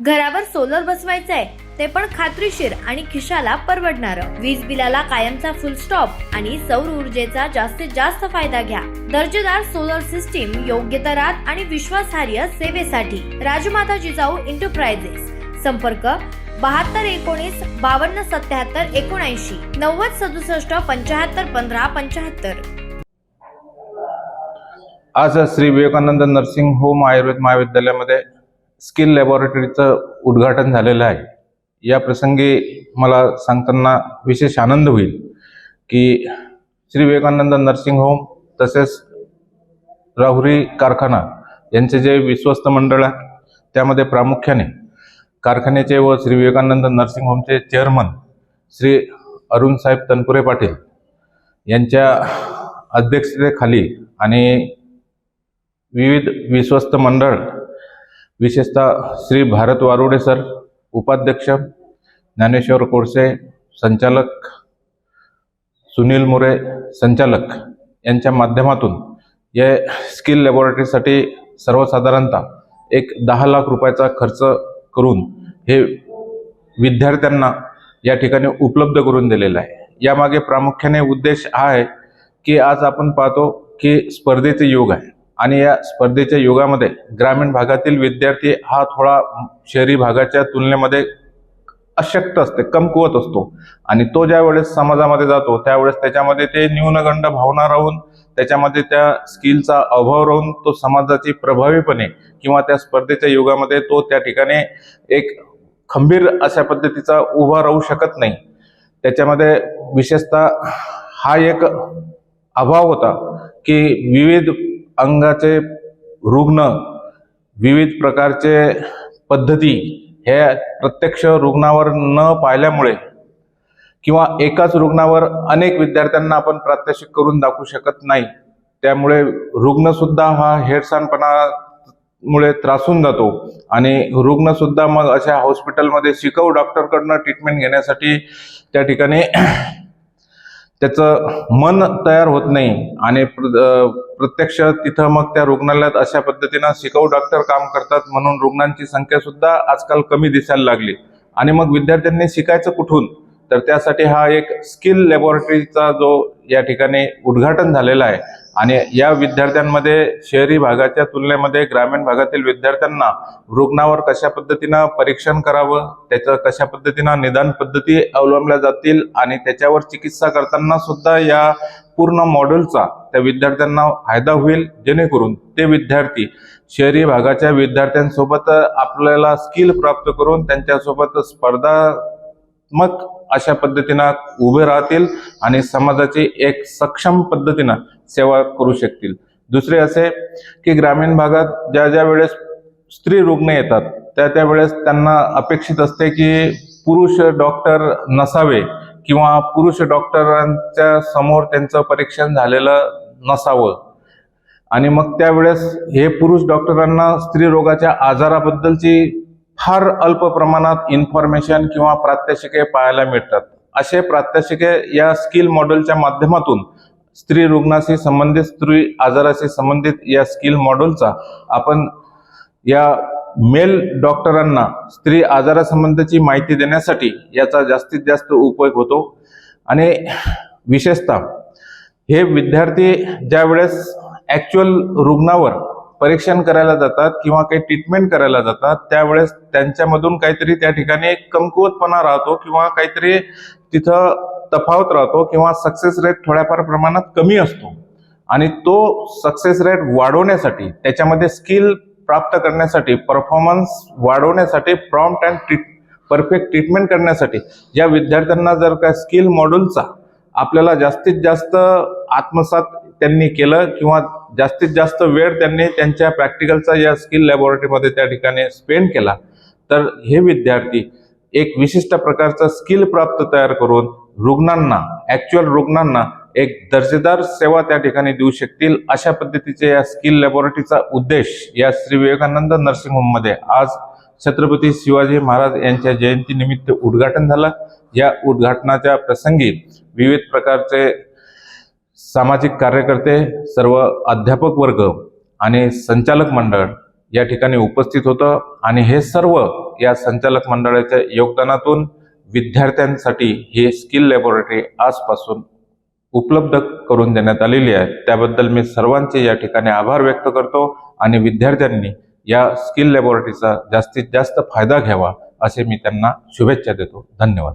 घरावर सोलर बसवायचंय ते पण खात्रीशीर आणि खिशाला परवडणार. वीज बिलाला कायमचा फुल स्टॉप आणि सौर ऊर्जेचा जास्तीत जास्त फायदा घ्या. दर्जेदार सोलर सिस्टीम योग्य दरात आणि विश्वासार्ह सेवेसाठी. राजमाता जिजाऊ एंटरप्राइजेस संपर्क बहात्तर एकोणीस बावन्न सत्याहत्तर एकोणऐंशी. नव्वद सदुसष्ट पंचाहत्तर पंधरा पंचाहत्तर आज श्री विवेकानंद नर्सिंग होम आयुर्वेद महाविद्यालयामध्ये स्किल लॅबोरेटरीचं उद्घाटन झालेलं आहे. या प्रसंगी मला सांगताना विशेष आनंद होईल की श्री विवेकानंद नर्सिंग होम तसेच राहुरी कारखाना यांचे जे विश्वस्त मंडळ आहे त्यामध्ये प्रामुख्याने कारखान्याचे व श्री विवेकानंद नर्सिंग होमचे चेअरमन श्री अरुण साहेब तनपुरे पाटील यांच्या अध्यक्षतेखाली आणि विविध विश्वस्त मंडळ विशेषतः श्री भारत वारुडे सर उपाध्यक्ष ज्ञानेश्वर कोळसे संचालक सुनील मोरे संचालक यांच्या माध्यमातून या स्किल लॅबोरेटरीसाठी सर्वसाधारणतः एक दहा लाख रुपयाचा खर्च करून हे विद्यार्थ्यांना या ठिकाणी उपलब्ध करून दिलेलं आहे. यामागे प्रामुख्याने उद्देश हा आहे की आज आपण पाहतो की स्पर्धेचे युग आहे. आणि या स्पर्धेच्या युगामध्ये ग्रामीण भागातील विद्यार्थी हा थोडा शहरी भागाच्या तुलनेमध्ये अशक्त असते कमकुवत असतो. आणि तो ज्या वेळेस समाजामध्ये जातो त्यावेळेस त्याच्यामध्ये ते न्यूनगंड भावना राहून त्याच्यामध्ये त्या स्किलचा अभाव राहून तो समाजाची प्रभावीपणे किंवा त्या स्पर्धेच्या युगामध्ये तो त्या ठिकाणी एक खंबीर अशा पद्धतीचा उभा राहू शकत नाही. त्याच्यामध्ये विशेषतः हा एक अभाव होता की विविध अंगाचे रुग्ण विविध प्रकारचे पद्धती हे प्रत्यक्ष रुग्णावर न पाहिल्यामुळे किंवा एकाच रुग्णावर अनेक विद्यार्थ्यांना आपण प्रात्यक्षिक करून दाखवू शकत नाही. त्यामुळे रुग्णसुद्धा हा हेडसानपणामुळे त्रासून जातो आणि रुग्णसुद्धा मग अशा हॉस्पिटलमध्ये शिकवू डॉक्टरकडनं ट्रीटमेंट घेण्यासाठी त्या ठिकाणी त्याचं मन तयार होत नाही आणि प्रत्यक्ष तिथं मग त्या रुग्णालयात अशा पद्धतीनं शिकाऊ डॉक्टर काम करतात म्हणून रुग्णांची संख्या सुद्धा आजकाल कमी दिसायला लागली. आणि मग विद्यार्थ्यांनी शिकायचं कुठून? तर त्यासाठी हा एक स्किल लॅबोरेटरीचा जो या ठिकाणी उद्घाटन झालेला आहे. आणि या विद्यार्थ्यांमध्ये शहरी भागाच्या तुलनेमध्ये ग्रामीण भागातील विद्यार्थ्यांना रुग्णावर कशा पद्धतीनं परीक्षण करावं त्याचं कशा पद्धतीनं निदान पद्धती अवलंबल्या जातील आणि त्याच्यावर चिकित्सा करताना सुद्धा या पूर्ण मॉडेलचा त्या विद्यार्थ्यांना फायदा होईल जेणेकरून ते विद्यार्थी शहरी भागाच्या विद्यार्थ्यांसोबत आपल्याला स्किल प्राप्त करून त्यांच्यासोबत स्पर्धात्मक अशा पद्धतीनं उभे राहतील आणि समाजाची एक सक्षम पद्धतीनं सेवा करू शकतील. दुसरे असे की ग्रामीण भागात ज्या ज्या वेळेस स्त्री रुग्ण येतात त्या त्यावेळेस त्यांना अपेक्षित असते की पुरुष डॉक्टर नसावे किंवा पुरुष डॉक्टरांच्या समोर त्यांचं परीक्षण झालेलं नसावं. आणि मग त्यावेळेस हे पुरुष डॉक्टरांना स्त्री रोगाच्या आजाराबद्दलची फार अल्प प्रमाणात इन्फॉर्मेशन किंवा प्रात्यक्षिके पाहायला मिळतात. असे प्रात्यक्षिके या स्किल मॉडेलच्या माध्यमातून स्त्री रुग्णाशी संबंधित स्त्री आजाराशी संबंधित या स्किल मॉडेलचा आपण या मेल डॉक्टरांना स्त्री आजारासंबंधीची माहिती देण्यासाठी याचा जास्तीत जास्त उपयोग होतो. आणि विशेषतः हे विद्यार्थी ज्यावेळेस ॲक्च्युअल रुग्णावर परीक्षण करायला जातात किंवा काही ट्रीटमेंट करायला जातात त्यावेळेस त्यांच्यामधून काहीतरी त्या ठिकाणी एक कमकुवतपणा राहतो किंवा काहीतरी तिथं तफावत राहतो किंवा सक्सेस रेट थोड्याफार प्रमाणात कमी असतो. आणि तो सक्सेस रेट वाढवण्यासाठी त्याच्यामध्ये स्किल प्राप्त करण्यासाठी परफॉर्मन्स वाढवण्यासाठी prompt and treat perfect treatment करण्यासाठी या विद्यार्थ्यांना जर का स्किल मॉड्यूलचा आपल्याला जास्तीत जास्त आत्मसात त्यांनी केलं किंवा जास्तीत जास्त वेळ त्यांनी त्यांच्या प्रॅक्टिकलचा या स्किल लॅबोरेटरीमध्ये त्या ठिकाणी स्पेंड केला. तर हे विद्यार्थी एक विशिष्ट प्रकारचा स्किल प्राप्त तयार करून रुग्णांना ॲक्च्युअल रुग्णांना एक दर्जेदार सेवा त्या ठिकाणी देऊ शकतील अशा पद्धतीचे या स्किल लॅबोरेटरीचा उद्देश या श्री विवेकानंद नर्सिंग होममध्ये आज छत्रपती शिवाजी महाराज यांच्या जयंतीनिमित्त उद्घाटन झालं. या उद्घाटनाच्या प्रसंगी विविध प्रकारचे सामाजिक कार्यकर्ते सर्व अध्यापक वर्ग आणि संचालक मंडळ या ठिकाणी उपस्थित होतं आणि हे सर्व या संचालक मंडळाच्या योगदानातून विद्यार्थ्यांसाठी ही स्किल लॅबोरेटरी आजपासून उपलब्ध करून देण्यात आलेली आहे. त्याबद्दल मी सर्वांचे या ठिकाणी आभार व्यक्त करतो आणि विद्यार्थ्यांनी या स्किल लॅबोरेटरीचा जास्तीत जास्त फायदा घ्यावा असे मी त्यांना शुभेच्छा देतो. धन्यवाद.